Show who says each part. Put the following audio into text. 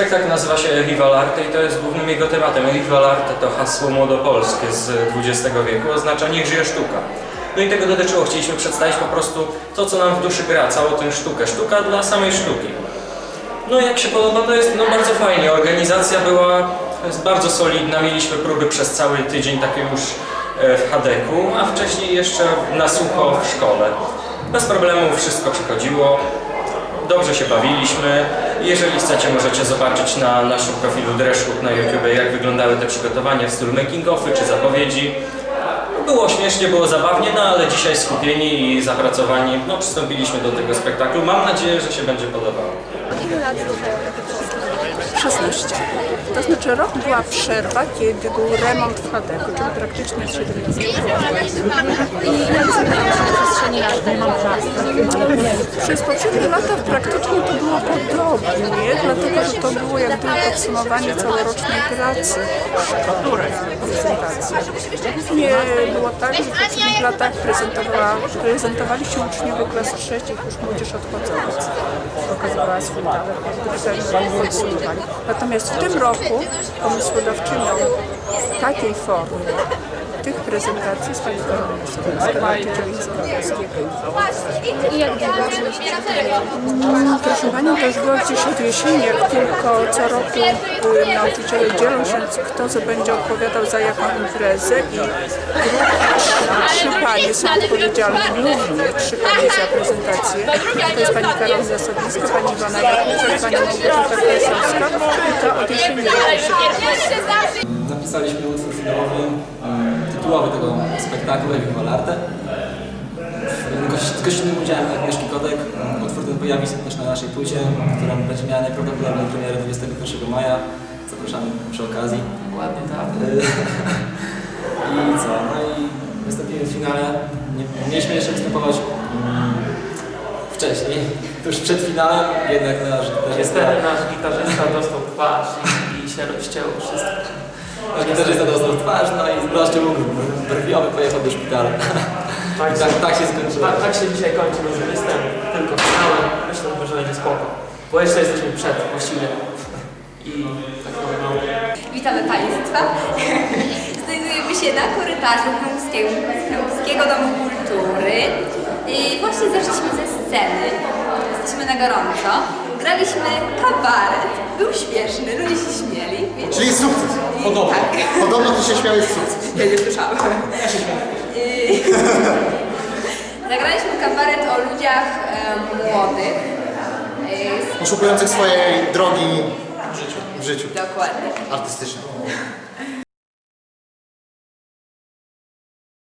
Speaker 1: spektakl nazywa się Rival Arte i to jest głównym jego tematem. Rival Arte to hasło młodopolskie z XX wieku, oznacza niech żyje sztuka. No i tego dotyczyło. Chcieliśmy przedstawić po prostu to, co nam w duszy gra, całą tę sztukę. Sztuka dla samej sztuki. No jak się podoba, to jest no, bardzo fajnie. Organizacja była bardzo solidna. Mieliśmy próby przez cały tydzień takie już e, w Hadeku, a wcześniej jeszcze na sucho w szkole. Bez problemu wszystko przychodziło. Dobrze się bawiliśmy. Jeżeli chcecie, możecie zobaczyć na naszym profilu Dreszut na YouTube, jak wyglądały te przygotowania w stylu making-offy czy zapowiedzi. Było śmiesznie, było zabawnie, no ale dzisiaj skupieni i zapracowani, no przystąpiliśmy do tego spektaklu. Mam nadzieję, że się będzie podobało.
Speaker 2: Ile lat przedstawienie?
Speaker 3: 16. To znaczy rok była przerwa, kiedy był remont w Hadeku, czyli praktycznie od 17
Speaker 2: I jak zmieniło się przestrzeni lat?
Speaker 3: Przez poprzednie lata praktycznie to było podobnie, dlatego że to było jak gdyby podsumowanie całorocznej pracy szkoły prezentacji. Nie było tak, że w poprzednich latach prezentowali się uczniowie klas trzecich, już młodzież odchodząca. Pokazywała swój talent, pisali podsumowali. Natomiast w tym roku pomysłodawczynią takiej formy tych prezentacji pani języka polskiego.
Speaker 2: I jak długo
Speaker 3: Proszę Panią, to już było gdzieś od jesieni, jak tylko co roku y, nauczyciele dzielą się, kto co będzie odpowiadał za jaką imprezę i trzy panie są odpowiedzialne, głównie trzy panie za prezentację. To jest Pani Karolina Sowińska, Pani Iwona Jakuczek, Pani Małgorzata Krasowska i ta od jesieni roku.
Speaker 4: Napisaliśmy utwór finałowy, mm, tytułowy tego spektaklu Ewi Valarte. Z gościnnym udziałem Agnieszki Kodek. Mm, Utwór ten pojawi się też na naszej płycie, która będzie miała najprawdopodobniej premierę 21 maja. Zapraszamy przy okazji. Ładnie, tak. I co? No i wystąpimy w finale. Nie, mieliśmy jeszcze występować mm, wcześniej, tuż przed finałem, jednak nasz
Speaker 5: Niestety nasz gitarzysta dostał twarz i, i się rozcięło wszystko.
Speaker 4: Gitarzysta dostał twarz, no i rozciął brwiowy, pojechał do szpitala.
Speaker 5: Tak,
Speaker 4: Tak, tak się skończyło.
Speaker 5: tak, tak się dzisiaj kończy nasz występ, tylko finałem. Myślę, że będzie spoko. Bo jeszcze jesteśmy przed właściwie. I tak wygląda.
Speaker 6: Witamy Państwa. Znajdujemy się na korytarzu Chełmskiego, Chełmskiego Domu Kultury. I właśnie zeszliśmy ze sceny. Jesteśmy na gorąco. Graliśmy kabaret. Był śmieszny, ludzie się śmieli. Więc...
Speaker 7: Czyli sukces. Podobno.
Speaker 6: Tak.
Speaker 7: Podobno ty się śmiałeś z sukces.
Speaker 6: Ja nie słyszałam. I- Nagraliśmy kabaret o ludziach e, młodych. E,
Speaker 7: Poszukujących swojej drogi w życiu. W życiu.
Speaker 6: Dokładnie.
Speaker 7: Artystycznej.